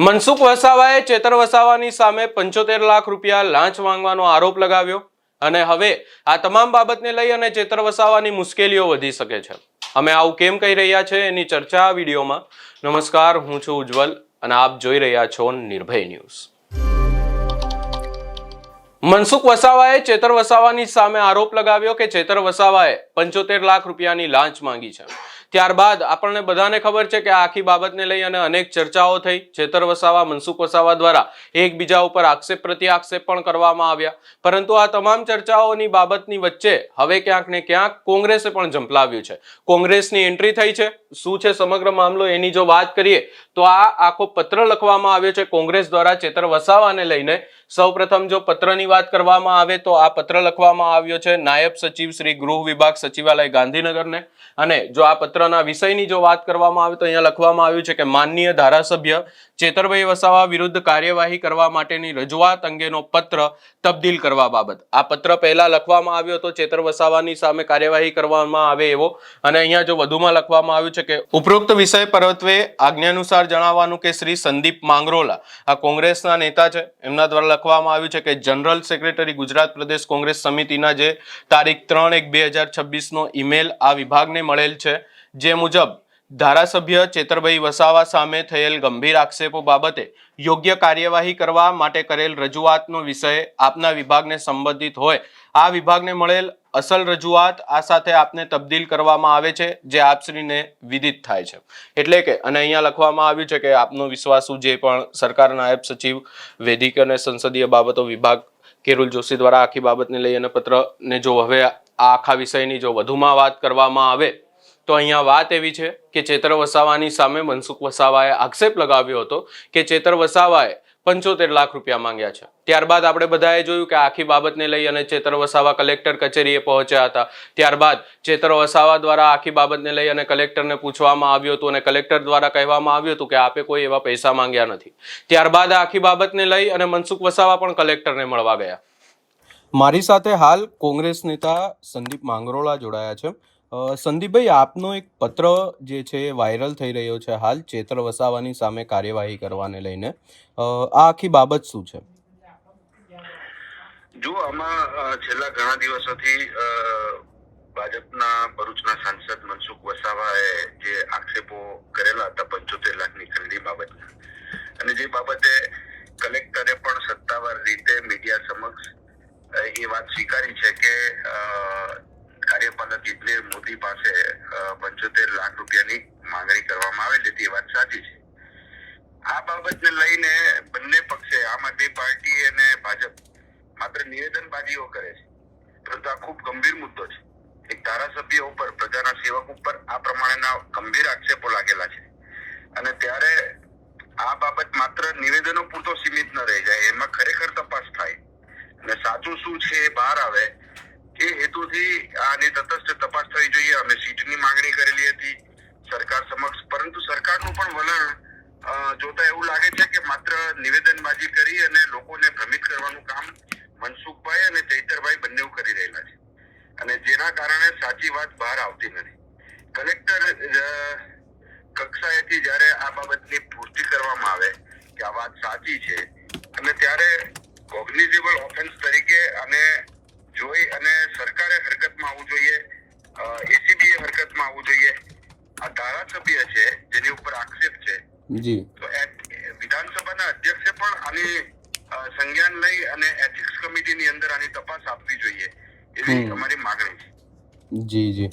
મનસુખ વસાવાએ ચેતર વસાવાની સામે પંચોતેર લાખ રૂપિયા લાંચ માંગવાનો આરોપ લગાવ્યો અને હવે આ તમામ બાબતને લઈ અને ચેતર વસાવાની મુશ્કેલીઓ વધી શકે છે. અમે આવું કેમ કહી રહ્યા છે એની ચર્ચા આ વિડીયોમાં. નમસ્કાર, હું છું ઉજ્જવલ અને આપ જોઈ રહ્યા છો નિર્ભય ન્યૂઝ. મનસુખ વસાવાએ ચેતર વસાવાની સામે આરોપ લગાવ્યો કે ચેતર વસાવાએ પંચોતેર લાખ રૂપિયાની લાંચ માંગી છે. ત્યારબાદ આપણને બધાને ખબર છે કે આ આખી બાબતને લઈ અને અનેક ચર્ચાઓ થઈ. છેતર વસાવા, મનસુખ વસાવા દ્વારા એકબીજા ઉપર આક્ષેપ પ્રતિ આક્ષેપ પણ કરવામાં આવ્યા. પરંતુ આ તમામ ચર્ચાઓની બાબતની વચ્ચે હવે ક્યાંક ને ક્યાંક કોંગ્રેસે પણ ઝંપલાવ્યું છે. કોંગ્રેસની એન્ટ્રી થઈ છે. શું છે સમગ્ર મામલો એની જો વાત કરીએ, તો આ આખો પત્ર લખવામાં આવ્યો છે કોંગ્રેસ દ્વારા ચેતર વસાવાને લઈને. સૌપ્રથમ જો પત્રની વાત કરવામાં આવે તો આ પત્ર લખવામાં આવ્યો છે નાયબ સચિવ શ્રી ગૃહ વિભાગ સચિવાલય ગાંધીનગરને. અને જો આ પત્રના વિષયની જો વાત કરવામાં આવે તો અહીંયા લખવામાં આવ્યું છે કે માનનીય ધારાસભ્ય ચેતરભાઈ વસાવા વિરુદ્ધ કાર્યવાહી કરવા માટેની રજૂઆત અંગેનો પત્ર તબદીલ કરવા બાબત. આ પત્ર પહેલા લખવામાં આવ્યો હતો ચેતર વસાવાની સામે કાર્યવાહી કરવામાં આવે એવો. અને અહીંયા જો વધુમાં લખવામાં આવ્યું છે કે ઉપરોક્ત વિષય પરત્વે આજ્ઞાનુસાર જણાવવાનું કે શ્રી સંદીપ માંગરોલા આ કોંગ્રેસના નેતા છે. એમના દ્વારા લખવામાં આવ્યું છે કે જનરલ સેક્રેટરી ગુજરાત પ્રદેશ કોંગ્રેસ સમિતિના જે તારીખ ત્રણ એક બે હજાર છવ્વીસનો ઈમેલ આ વિભાગને મળેલ છે. જે મુજબ, ધારાસભ્ય ચેતરભાઈ વસાવા સામે થયેલ ગંભીર આક્ષેપો બાબતે યોગ્ય કાર્યવાહી કરવા માટે કરેલ રજૂઆતનો વિષય આપના વિભાગને સંબંધિત હોય. આ વિભાગને મળેલ અસલ રજૂઆત આ સાથે આપને તબદીલ કરવામાં આવે છે, જે આપશ્રીને વિદિત થાય છે. એટલે કે, અને અહીંયા લખવામાં આવ્યું છે કે આપનો વિશ્વાસુ જે પણ સરકાર નાયબ સચિવ, વૈદિક અને સંસદીય બાબતો વિભાગ, કેરુલ જોશી દ્વારા આખી બાબતને લઈ અને પત્રને જો હવે આ આખા વિષયની જો વધુમાં વાત કરવામાં આવે, તો અહીંયા વાત એવી છે કે ચેતર વસાવાની સામે મનસુખ વસાવાએ આક્ષેપ લગાવ્યો હતો કે ચેતર વસાવાએ પંચોતેર લાખ રૂપિયા માંગ્યા છે. ત્યારબાદ આપણે બધાએ જોયું કે આખી બાબતને લઈ અને ચેતર વસાવા કલેક્ટર કચેરીએ પહોંચ્યા હતા. ત્યારબાદ ચેતર વસાવા દ્વારા આખી બાબતને લઈ અને કલેક્ટરને પૂછવામાં આવ્યું હતું અને કલેક્ટર દ્વારા કહેવામાં આવ્યું હતું કે આપે કોઈ એવા પૈસા માંગ્યા નથી. ત્યારબાદ આખી બાબતને લઈ અને મનસુખ વસાવા પણ કલેક્ટરને મળવા ગયા. મારી સાથે હાલ કોંગ્રેસ નેતા સંદીપ માંગરોળા જોડાયા છે. સંદીપભાઈ, આપનો એક પત્ર જે છે વાયરલ થઈ રહ્યો છે હાલ ચેતર વસાવાની સામે કાર્યવાહી કરવાને લઈને. આ આખી બાબત શું છે? જો આમાં છેલ્લા ઘણા દિવસોથી ભાજપના ભરૂચના સાંસદ મનસુખ વસાવાએ જે આક્ષેપો કરેલા હતા પંચોતેર લાખની ખરીદી બાબતના, અને જે બાબતે કલેક્ટરે પણ સત્તાવાર રીતે મીડિયા સમક્ષ એ વાત સ્વીકારી છે કે કાર્યપાલક એટલે મોદી પાસે પંચોતેર લાખ રૂપિયાની માંગણી કરવામાં આવેલી હતી એ વાત સાચી છે. આ બાબતને લઈને બંને પક્ષે, આમ આદમી પાર્ટી અને ભાજપ, માત્ર નિવેદનબાજીઓ કરે છે. પરંતુ આ ખૂબ ગંભીર મુદ્દો છે. એક ધારાસભ્ય ઉપર, પ્રજાના સેવક ઉપર આ પ્રમાણેના ગંભીર આક્ષેપો લાગેલા છે. અને ત્યારે આ બાબત માત્ર નિવેદનો પૂરતો સીમિત ન રહી જાય, એમાં ખરેખર તપાસ થાય. અને સાચું શું છે એ બહાર આવે એ હેતુથી આની તટસ્થ તપાસ થવી જોઈએ. અમે સીટની માંગણી કરેલી હતી સરકાર સમક્ષ. પરંતુ સરકારનું પણ વલણ જોતા એવું લાગે છે કે માત્ર નિવેદનબાજી કરી અને લોકોને ભ્રમિત કરવાનું કામ મનસુખભાઈ અને ચૈતરભાઈ બંને કરી રહેલા છે. અને જેના કારણે સાચી વાત બહાર આવતી નથી. કલેક્ટર કક્ષાએથી જ્યારે આ બાબતની પૂર્તિ કરવામાં આવે કે આ વાત સાચી છે, અને ત્યારે કોગ્નિઝેબલ ઓફેન્સ તરીકે અને જોઈ અને સરકારે હરકતમાં આવવું જોઈએ. એસીબીએ હરકતમાં આવવું જોઈએ. આ ધારાસભ્ય છે જેની ઉપર આક્ષેપ છે. જી. તો વિધાનસભાના અધ્યક્ષે પણ આની સંજ્ઞાન લઈ અને એથિક્સ કમિટીની અંદર આની તપાસ આપવી જોઈએ. એવી. અમારી માગણી છે. જી જી.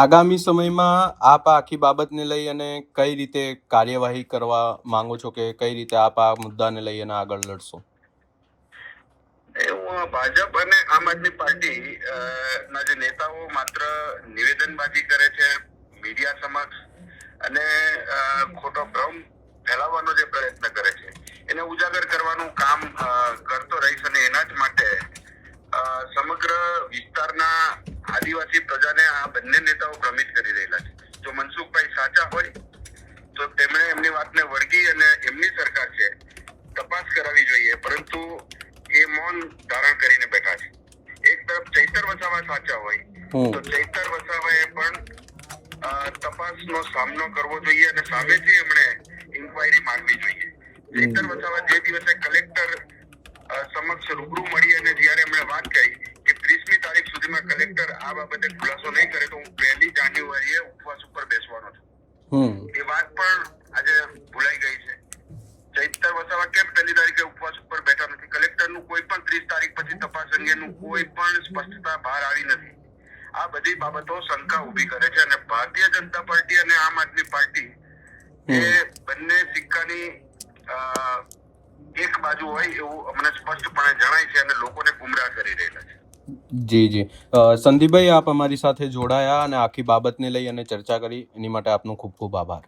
આગામી સમયમાં આપ આખી બાબતને લઈ અને કઈ રીતે કાર્યવાહી કરવા માંગો છો કે કઈ રીતે આપ આ મુદ્દાને લઈ અને આગળ લડશો? એવું ભાજપ અને આમ આદમી પાર્ટી ના જે નેતાઓ માત્ર નિવેદનબાજી કરે છે મીડિયા સમક્ષ અને અ, ખોટો ભ્રમ ફેલાવવાનો જે પ્રયત્ન કરે છે એને ઉજાગર કરવાનું કામ અ, કરતો રહીશ અને એના જ માટે અ, સમગ્ર વિસ્તારના આદિવાસી પ્રજાને આ બંને નેતાઓ ભ્રમિત કરી રહેલા છે જો મનસુખભાઈ સાચા હોય તો તેમણે એમની વાતને વળગી અને એમની સરકાર છે તપાસ કરાવવી જોઈએ પરંતુ એ મૌન ધારણ કરીને બેઠા છે એક તરફ ચૈતર વસાવા સાચા હોય હમ તો ચૈતર વસાવાએ પણ અ, તપાસનો સામનો કરવો જોઈએ અને સામેથી એમણે ઇન્કવાયરી માંગવી જોઈએ. ચેતન વસાવા જે દિવસે કલેક્ટર સમક્ષ રૂબરૂ મળી અને જ્યારે એમણે વાત કરી કે ત્રીસમી તારીખ સુધીમાં કલેક્ટર આ બાબતે ખુલાસો નહીં કરે તો હું પહેલી જાન્યુઆરીએ ઉપવાસ ઉપર બેસવાનો છું. એ વાત પણ આજે ભૂલાઈ ગઈ છે. ચૈતર વસાવા કેમ પહેલી તારીખે ઉપવાસ ઉપર બેઠા નથી? કલેક્ટરનું કોઈ પણ ત્રીસ તારીખ પછી તપાસ અંગેનું કોઈ પણ સ્પષ્ટતા બહાર આવી નથી. આ બધી બાબતો શંકા ઊભી કરે છે ભારતીય જનતા પાર્ટી અને આમ આદમી પાર્ટી એ બંને સિક્કાની એક બાજુ હોય એવું અમને સ્પષ્ટપણે જણાય છે અને લોકોને ગુમરાહ કરી રહેલા છે. જી જી. સંદીપભાઈ આપ અમારી સાથે જોડાયા અને આખી બાબતને લઈ અને ચર્ચા કરી. એની માટે આપનો ખૂબ ખૂબ આભાર.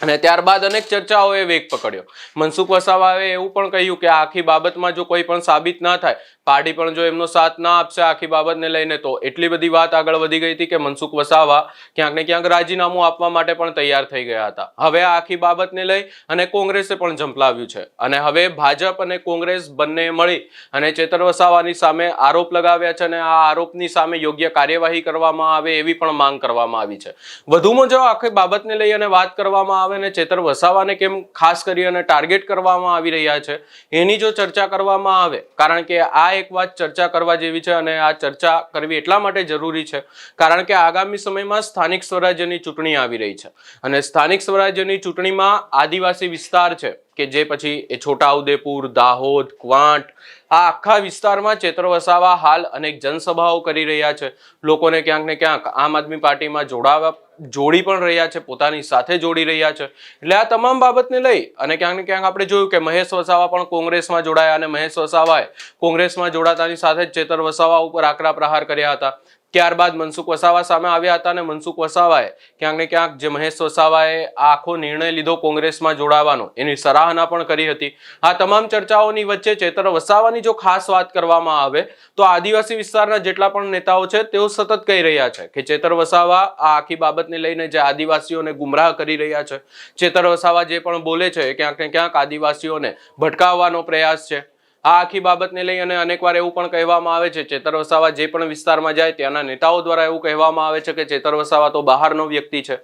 અને ત્યારબાદ અનેક ચર્ચાઓએ વેગ પકડ્યો. મનસુખ વસાવાએ એવું પણ કહ્યું કે આખી બાબતમાં જો કોઈ પણ સાબિત ના થાય પાર્ટી પણ જો એમનો સાથ ના આપશે આખી બાબતને લઈને, તો એટલી બધી વાત આગળ વધી ગઈ હતી કે મનસુખ વસાવા ક્યાંક ને ક્યાંક રાજીનામું આપવા માટે પણ તૈયાર થઈ ગયા હતા. હવે આ આખી બાબતને લઈ અને કોંગ્રેસે પણ ઝંપલાવ્યું છે. અને હવે ભાજપ અને કોંગ્રેસ બંને મળી અને ચેતર વસાવાની સામે આરોપ લગાવ્યા છે અને આ આરોપની સામે યોગ્ય કાર્યવાહી કરવામાં આવે એવી પણ માંગ કરવામાં આવી છે. વધુમાં જો આખી બાબતને લઈ અને વાત કરવામાં આવે ને ચેતર વસાવાને કેમ ખાસ કરી અને ટાર્ગેટ કરવામાં આવી રહ્યા છે? એની જો ચર્ચા કરવામાં આવે, કારણ કે આ એક વાત ચર્ચા કરવા જેવી છે અને આ ચર્ચા કરવી એટલા માટે જરૂરી છે, કારણ કે આગામી સમયમાં સ્થાનિક સ્વરાજ્યની ચૂંટણી આવી રહી છે. અને સ્થાનિક સ્વરાજ્યની ચૂંટણીમાં આદિવાસી વિસ્તાર છે, કે જે પછી એ છોટાઉદેપુર, દાહોદ, ક્વાંટ, આ આખા વિસ્તારમાં ચેતર વસાવા હાલ અનેક જનસભાઓ કરી રહ્યા છે. લોકોને ક્યાંક ને ક્યાંક આમ આદમી પાર્ટીમાં જોડાવા જોડી પણ રહ્યા છે, પોતાની સાથે જોડી રહ્યા છે. એટલે આ તમામ બાબતને લઈ અને ક્યાંક ને ક્યાંક આપણે જોયું કે મહેશ વસાવા પણ કોંગ્રેસમાં જોડાયા અને મહેશ વસાવાએ કોંગ્રેસમાં જોડાતાની સાથે જ ચેતર વસાવા ઉપર આકરા પ્રહાર કર્યા હતા. ત્યારબાદ મનસુખ વસાવા સામે આવ્યા હતા અને મનસુખ વસાવાએ ક્યાંક ને ક્યાંક જે મહેશ વસાવાએ આખો નિર્ણય લીધો કોંગ્રેસમાં જોડાવાનો. એની સરાહના પણ કરી હતી. આ તમામ ચર્ચાઓની વચ્ચે ચેતર વસાવાની જો ખાસ વાત કરવામાં આવે, તો આદિવાસી વિસ્તારના જેટલા પણ નેતાઓ છે, તેઓ સતત કહી રહ્યા છે કે ચેતર વસાવા આ આખી બાબતને લઈને જે આદિવાસીઓને ગુમરાહ કરી રહ્યા છે. ચેતર વસાવા જે પણ બોલે છે ક્યાંક ને ક્યાંક આદિવાસીઓને ભટકાવવાનો પ્રયાસ છે. આ આખી બાબતને લઈ અને અનેકવાર એવું પણ કહેવામાં આવે છે, ચેતર વસાવા જે પણ વિસ્તારમાં જાય ત્યાંના નેતાઓ દ્વારા એવું કહેવામાં આવે છે કે ચેતર વસાવા તો બહારનો વ્યક્તિ છે.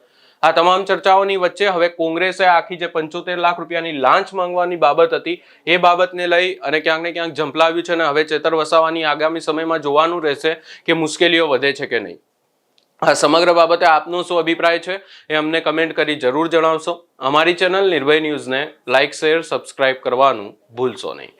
આ તમામ ચર્ચાઓની વચ્ચે હવે કોંગ્રેસે આખી જે પંચોતેર લાખ રૂપિયાની લાંચ માંગવાની બાબત હતી, એ બાબતને લઈ અને ક્યાંક ને ક્યાંક ઝંપલાવ્યું છે અને હવે ચેતર વસાવાની આગામી સમયમાં જોવાનું રહેશે કે મુશ્કેલીઓ વધે છે કે નહીં. આ સમગ્ર બાબતે આપનો શું અભિપ્રાય છે, એ અમને કમેન્ટ કરી જરૂર જણાવશો. અમારી ચેનલ નિર્ભય ન્યૂઝને લાઇક શેર, સબસ્ક્રાઇબ કરવાનું ભૂલશો નહીં.